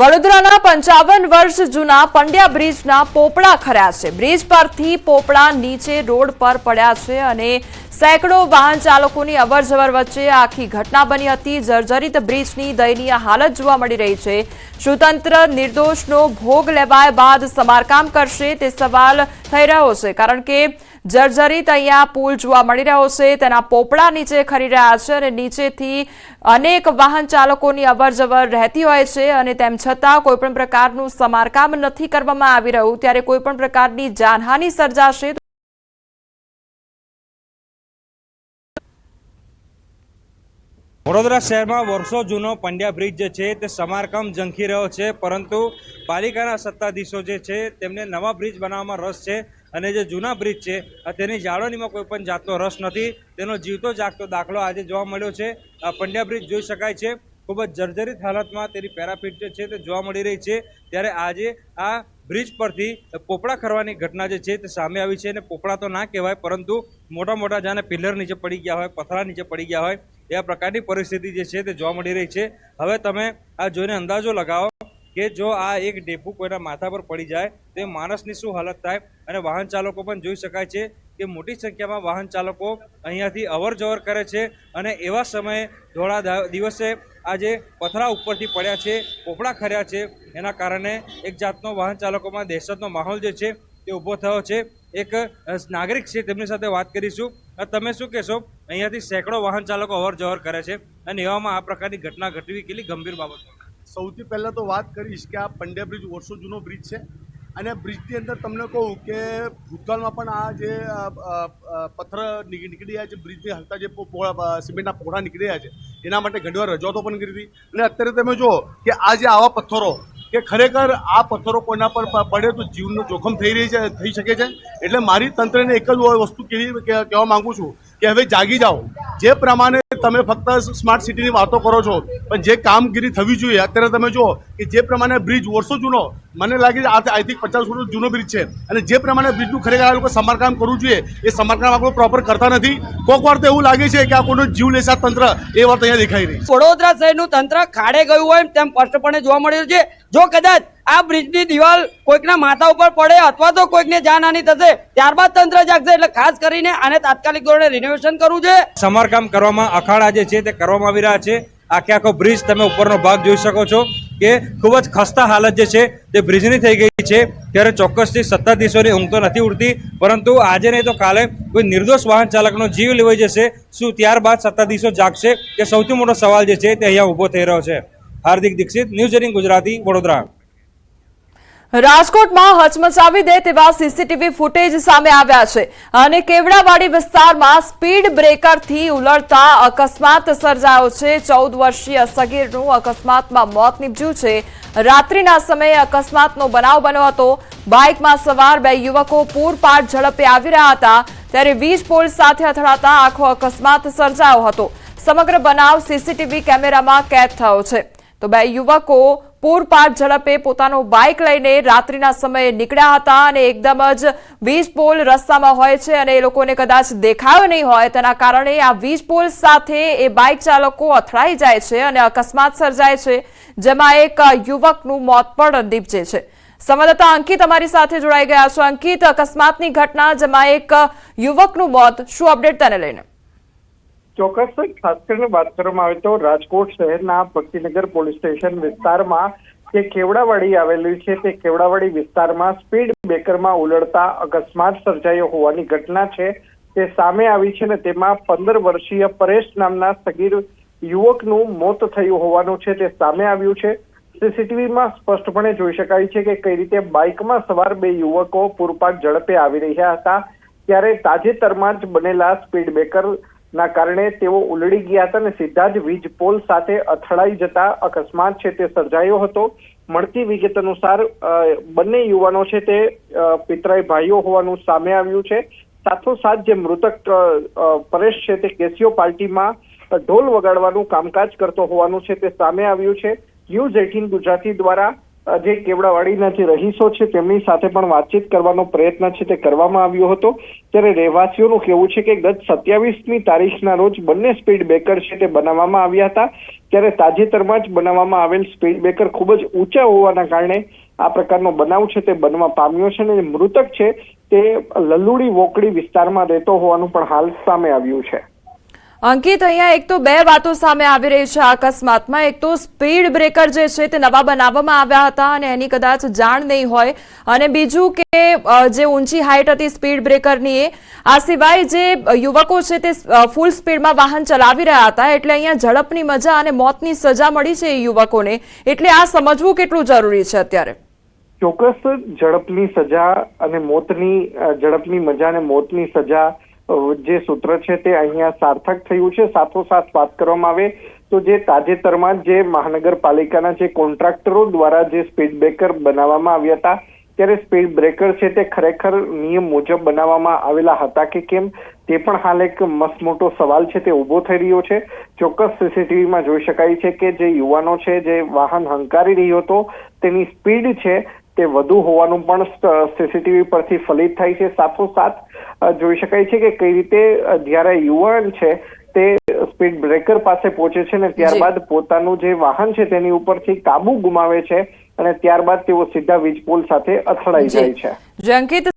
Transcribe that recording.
વડોદરાના પંચાવન વર્ષ જૂના પંડ્યા બ્રિજના પોપડા ખર્યા છે. બ્રિજ પરથી પોપડા નીચે રોડ પર પડ્યા છે અને સેંકડો વાહન ચાલકોની અવરજવર વચ્ચે આખી ઘટના બની હતી. જર્જરિત બ્રિજની દયનીય હાલત જોવા મળી રહી છે. સુતંત્ર નિર્દોષનો ભોગ લેવાય બાદ સમારકામ કરશે તે સવાલ થઈ રહ્યો છે. કારણ કે જર્જરિત અહીંયા પુલ જોવા મળી રહ્યો છે. તેના પોપડા નીચે ખરી રહ્યા છે અને નીચેથી અનેક વાહન ચાલકોની અવરજવર રહેતી હોય છે અને તેમ છતાં કોઈ પણ પ્રકારનું સમારકામ નથી કરવામાં આવી રહ્યું. ત્યારે કોઈ પણ પ્રકારની જાનહાનિ સર્જાશે વડોદરા શહેરમાં વર્ષો જૂનો પંડ્યા બ્રિજ જે છે તે સમારકામ ઝંખી રહ્યો છે. પરંતુ પાલિકાના સત્તાધીશો જે છે તેમને નવા બ્રિજ બનાવવામાં રસ છે. અને જે જૂના બ્રિજ છે તેની જાળવણીમાં કોઈ પણ જાતનો રસ નથી. તેનો જીવતો જાગતો દાખલો આજે જોવા મળ્યો છે. પંડ્યા બ્રિજ જોઈ શકાય છે. ખૂબ જ જર્જરિત હાલતમાં તેની પેરાફિટ જે છે તે જોવા મળી રહી છે. ત્યારે આજે આ બ્રિજ પરથી પોપડા ખરવાની ઘટના જે છે તે સામે આવી છે અને પોપડા તો ના કહેવાય, પરંતુ મોટા મોટા જાણે પિલ્લર નીચે પડી ગયા હોય, પથરા નીચે પડી ગયા હોય, એવા પ્રકારની પરિસ્થિતિ જે છે તે જોવા મળી રહી છે. હવે તમે આ જોઈને અંદાજો લગાવો કે જો આ એક ડેપુ કોઈના માથા પર પડી જાય, તો એ માણસની શું હાલત થાય? અને વાહન ચાલકો પણ જોઈ શકાય છે કે મોટી સંખ્યામાં વાહન ચાલકો અહીંયાથી અવર જવર કરે છે અને એવા સમયે ધોળા દિવસે આજે પથરા ઉપરથી પડ્યા છે, પોપડા ખર્યા છે. એના કારણે એક જાતનો વાહન ચાલકોમાં દહેશતનો માહોલ જે છે તે ઊભો થયો છે. એક નાગરિક છે, તેમની સાથે વાત કરીશું. તમે શું કહેશો? અહીંયાથી સેંકડો વાહન ચાલકો અવર જવર કરે છે અને એવામાં આ પ્રકારની ઘટના ઘટવી કેટલી ગંભીર બાબત સૌથી પહેલાં તો વાત કરીશ કે આ પંડ્યા બ્રિજ વર્ષો જૂનો બ્રિજ છે. અને બ્રિજની અંદર તમને કહું કે ભૂતકાળમાં પણ આ જે પથ્થર નીકળી રહ્યા છે, બ્રિજની હલતા જે સિમેન્ટના પોળા નીકળી રહ્યા છે, એના માટે ઘણીવાર રજૂઆતો પણ કરી હતી. અને અત્યારે તમે જુઓ કે આ જે આવા પથ્થરો કે ખરેખર આ પથ્થરો કોઈના પર પડે તો જીવનું જોખમ થઈ રહી છે, થઈ શકે છે. એટલે મારી તંત્રને એક જ વસ્તુ કહેવા માંગુ છું કે હવે જાગી જાઓ. જે પ્રમાણે તમે ફક્ત સ્માર્ટ સિટીની વાતો કરો છો, પણ જે કામગીરી થવી જોઈએ, અત્યારે તમે જુઓ કે જે પ્રમાણે બ્રિજ વર્ષો જૂનો, મને લાગે છે આઈ થિંક પચાસ વર્ષ જૂનો બ્રિજ છે. અને જે પ્રમાણે બ્રિજનું ખરેખર આ લોકો સમારકામ કરવું જોઈએ, એ સમારકામ આપણે પ્રોપર કરતા નથી. કોઈક વાર તો એવું લાગે છે કે આ કોઈનો જીવ લેસા તંત્ર, એ વાત અહીંયા દેખાઈ રહી વડોદરા શહેરનું તંત્ર ખાડે ગયું હોય તેમ સ્પષ્ટપણે જોવા મળ્યું છે. જો કદાચ આ બ્રિજની દિવાલ કોઈકના માથા ઉપર પડે અથવા તો કોઈકને જાનહાની થશે, ત્યારબાદ તંત્ર જાગશે એટલે ખાસ કરીને આને તાત્કાલિક ધોરણે રિનોવેશન કરવું છે. સમારકામ કરવામાં અખાડા જે છે તે કરવામાં આવી રહ્યા છે. આખે આખો બ્રિજ તમે ઉપરનો ભાગ જોઈ શકો છો કે ખૂબ જ ખસ્તા હાલત જે છે તે બ્રિજની થઈ ગઈ છે. ત્યારે ચોક્કસથી સત્તાધીશોની ઊંઘ તો નથી ઉડતી, પરંતુ આજે નહીં તો કાલે કોઈ નિર્દોષ વાહન ચાલકનો જીવ લેવાઈ જશે. શું ત્યારબાદ સત્તાધીશો જાગશે? કે સૌથી મોટો સવાલ જે છે તે અહીંયા ઊભો થઈ રહ્યો છે. Hardik Dixit, news eighteen Gujarati, Vadodara. રાજકોટમાં હચમચાવી દે તેવા સીસીટીવી ફૂટેજ સામે આવ્યા છે અને કેવડાવાડી વિસ્તારમાં સ્પીડ બ્રેકરથી ઉલળતા અકસ્માત સર્જાયો છે. ચૌદ વર્ષીય સગીરનું અકસ્માતમાં મોત નીપજ્યું છે. રાત્રિના સમયે અકસ્માતનો બનાવ બન્યો હતો. બાઇકમાં સવાર બે યુવકો પૂરપાટ ઝડપે આવી રહ્યા હતા. ત્યારે વીજ પોલ સાથે અથડાતા આખો અકસ્માત સર્જાયો હતો. સમગ્ર બનાવ સીસીટીવી કેમેરામાં કેદ થયો છે. તો બે યુવકો પૂરપાટ ઝડપે પોતાનું બાઇક લઈને રાત્રિના સમયે નીકળ્યા હતા અને એકદમ જ વીજ પોલ રસ્તામાં હોય છે અને એ લોકોને કદાચ દેખાયો નહીં હોય, તેના કારણે આ વીજ પોલ સાથે એ બાઇક ચાલકો અથડાઈ જાય છે અને અકસ્માત સર્જાય છે, જેમાં એક યુવકનું મોત પણ નીપજે છે. સંવાદદાતા અંકિત અમારી સાથે જોડાઈ ગયા છે. અંકિત, અકસ્માતની ઘટના, જેમાં એક યુવકનું મોત, શું અપડેટ તેને લઈને? ચોક્કસ ખાસ કરીને વાત કરવામાં આવે તો રાજકોટ શહેરના ભક્તિનગર પોલીસ સ્ટેશન વિસ્તારમાં જે કેવડાવાડી આવેલી છે, તે કેવડાવાડી વિસ્તારમાં સ્પીડ બ્રેકરમાં ઉલડતા અકસ્માત સર્જાયો હોવાની ઘટના છે. તે સામે આવી છે ને તેમાં પંદર વર્ષીય પરેશ નામના સગીર યુવકનું મોત થયું હોવાનું છે, તે સામે આવ્યું છે. સીસીટીવીમાં સ્પષ્ટપણે જોઈ શકાય છે કે કઈ રીતે બાઇકમાં સવાર બે યુવકો પૂરપાટ ઝડપે આવી રહ્યા હતા. ત્યારે તાજેતરમાં જ બનેલા સ્પીડ બ્રેકર ના કારણે તેઓ ઉલડી ગયા હતા અને સીધા જ વીજ પોલ સાથે અથડાઈ જતા અકસ્માત છે તે સર્જાયો હતો. મળતી વિગત અનુસાર બંને યુવાનો છે તે પિતરાઈ ભાઈઓ હોવાનું સામે આવ્યું છે. સાથોસાથ જે મૃતક પરેશ છે તે કેસીઓ પાર્ટીમાં ઢોલ વગાડવાનું કામકાજ કરતો હોવાનું છે તે સામે આવ્યું છે. ન્યૂઝ એટીન ગુજરાતી દ્વારા જે કેવડાવાડીના જે રહીશો છે, તેમની સાથે પણ વાતચીત કરવાનો પ્રયત્ન છે, તે કરવામાં આવ્યો હતો. ત્યારે રહેવાસીઓનું કહેવું છે કે ગત સત્યાવીસમી તારીખના રોજ બંને સ્પીડ બ્રેકર છે તે બનાવવામાં આવ્યા હતા. ત્યારે તાજેતરમાં જ બનાવવામાં આવેલ સ્પીડ બ્રેકર ખૂબ જ ઊંચા હોવાના કારણે આ પ્રકારનો બનાવ છે તે બનવા પામ્યો છે અને મૃતક છે તે લલુડી વોકડી વિસ્તારમાં રહેતો હોવાનું પણ હાલ સામે આવ્યું છે. અંકિત, અહીંયા એક તો બે વાતો સામે આવી રહી છે અકસ્માતમાં. એક તો સ્પીડ બ્રેકર જે છે તે નવા બનાવવામાં આવ્યા હતા અને એની કદાચ જાણ નહીં હોય. અને બીજું કે જે ઊંચી હાઇટ હતી સ્પીડ બ્રેકરની એ, આ સિવાય જે યુવકો છે તે ફૂલ સ્પીડમાં વાહન ચલાવી રહ્યા હતા. એટલે અહીંયા ઝડપની મજા અને મોતની સજા મળી છે એ યુવકોને. એટલે આ સમજવું કેટલું જરૂરી છે અત્યારે? ચોક્કસ ઝડપની સજા અને મોતની ઝડપની મજા અને મોતની સજા જે સૂત્ર છે તે અહીંયા સાર્થક થયું છે. સાથોસાથ વાત કરવામાં આવે તો જે તાજેતરમાં જ મહાનગરપાલિકાના જે કોન્ટ્રાક્ટરો દ્વારા જે સ્પીડ બ્રેકર બનાવવામાં આવ્યા હતા, ત્યારે સ્પીડ બ્રેકર છે તે ખરેખર નિયમ મુજબ બનાવવામાં આવેલા હતા કે કેમ? તે પણ હાલ એક મસ્ત મોટો સવાલ છે તે ઊભો થઈ રહ્યો છે. ચોક્કસ સીસીટીવીમાં જોઈ શકાય છે કે જે યુવાનો છે, જે વાહન હંકારી રહ્યો હતો, તેની સ્પીડ છે તે વધુ હોવાનું પણ સીસીટીવી પરથી ફલિત થાય છે. સાથોસાથ જોઈ શકાય છે કે કઈ રીતે જ્યારે યુવાન છે તે સ્પીડ બ્રેકર પાસે પહોંચે છે ને ત્યારબાદ પોતાનું જે વાહન છે તેની ઉપરથી કાબુ ગુમાવે છે અને ત્યારબાદ તેઓ સીધા વીજપોલ સાથે અથડાઈ જાય છે. અંકિત